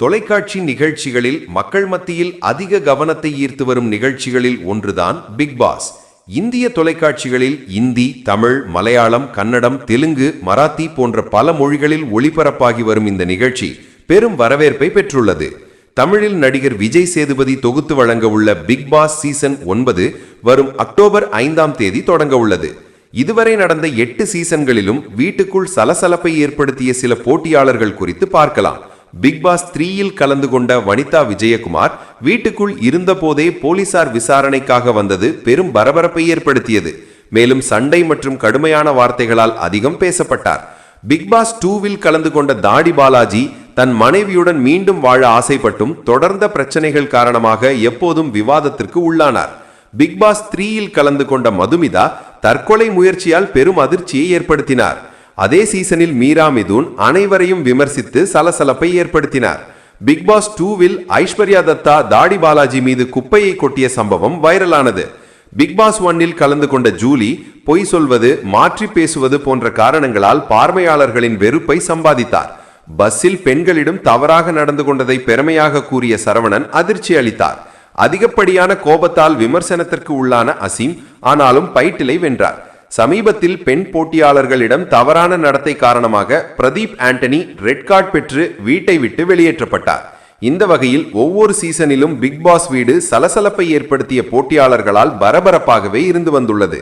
தொலைக்காட்சி நிகழ்ச்சிகளில் மக்கள் மத்தியில் அதிக கவனத்தை ஈர்த்து வரும் நிகழ்ச்சிகளில் ஒன்றுதான் பிக் பாஸ். இந்திய தொலைக்காட்சிகளில் இந்தி தமிழ் மலையாளம் கன்னடம் தெலுங்கு மராத்தி போன்ற பல மொழிகளில் ஒளிபரப்பாகி வரும் இந்த நிகழ்ச்சி பெரும் வரவேற்பை பெற்றுள்ளது. தமிழில் நடிகர் விஜய் சேதுபதி தொகுத்து வழங்க உள்ள பிக் பாஸ் சீசன் ஒன்பது வரும் அக்டோபர் ஐந்தாம் தேதி தொடங்க உள்ளது. இதுவரை நடந்த எட்டு சீசன்களிலும் வீட்டுக்குள் சலசலப்பை ஏற்படுத்திய சில போட்டியாளர்கள் குறித்து பார்க்கலாம். பிக் பாஸ் த்ரீயில் கலந்து கொண்ட வனிதா விஜயகுமார் வீட்டுக்குள் இருந்தபோதே போலீசார் விசாரணைக்காக வந்தது பெரும் பரபரப்பை ஏற்படுத்தியது. மேலும் சண்டை மற்றும் கடுமையான வார்த்தைகளால் அதிகம் பேசப்பட்டார். பிக் பாஸ் டூவில் கலந்து கொண்ட தாடி பாலாஜி தன் மனைவியுடன் மீண்டும் வாழ ஆசைப்பட்டும் தொடர்ந்த பிரச்சனைகள் காரணமாக எப்போதும் விவாதத்திற்கு உள்ளானார். பிக் பாஸ் த்ரீயில் கலந்து கொண்ட மதுமிதா தற்கொலை முயற்சியால் பெரும் அதிர்ச்சியை ஏற்படுத்தினார். அதே சீசனில் மீரா மிதுன் அனைவரையும் விமர்சித்து சலசலப்பை ஏற்படுத்தினார். பிக் பாஸ் டூவில் ஐஸ்வர்யா தத்தா தாடி பாலாஜி மீது குப்பையை கொட்டிய சம்பவம் வைரலானது. பிக் பாஸ் ஒன்னில் கலந்து கொண்ட ஜூலி பொய் சொல்வது மாற்றி பேசுவது போன்ற காரணங்களால் பார்வையாளர்களின் வெறுப்பை சம்பாதித்தார். பஸ்ஸில் பெண்களிடம் தவறாக நடந்து கொண்டதை பெருமையாக கூறிய சரவணன் அதிர்ச்சி அளித்தார். அதிகப்படியான கோபத்தால் விமர்சனத்திற்கு உள்ளான அசீம் ஆனாலும் பைட்டிலை வென்றார். சமீபத்தில் பெண் போட்டியாளர்களிடம் தவறான நடத்தை காரணமாக பிரதீப் ஆண்டனி ரெட் கார்டு பெற்று வீட்டை விட்டு வெளியேற்றப்பட்டார். இந்த வகையில் ஒவ்வொரு சீசனிலும் பிக் பாஸ் வீடு சலசலப்பை ஏற்படுத்திய போட்டியாளர்களால் பரபரப்பாகவே இருந்து வந்துள்ளது.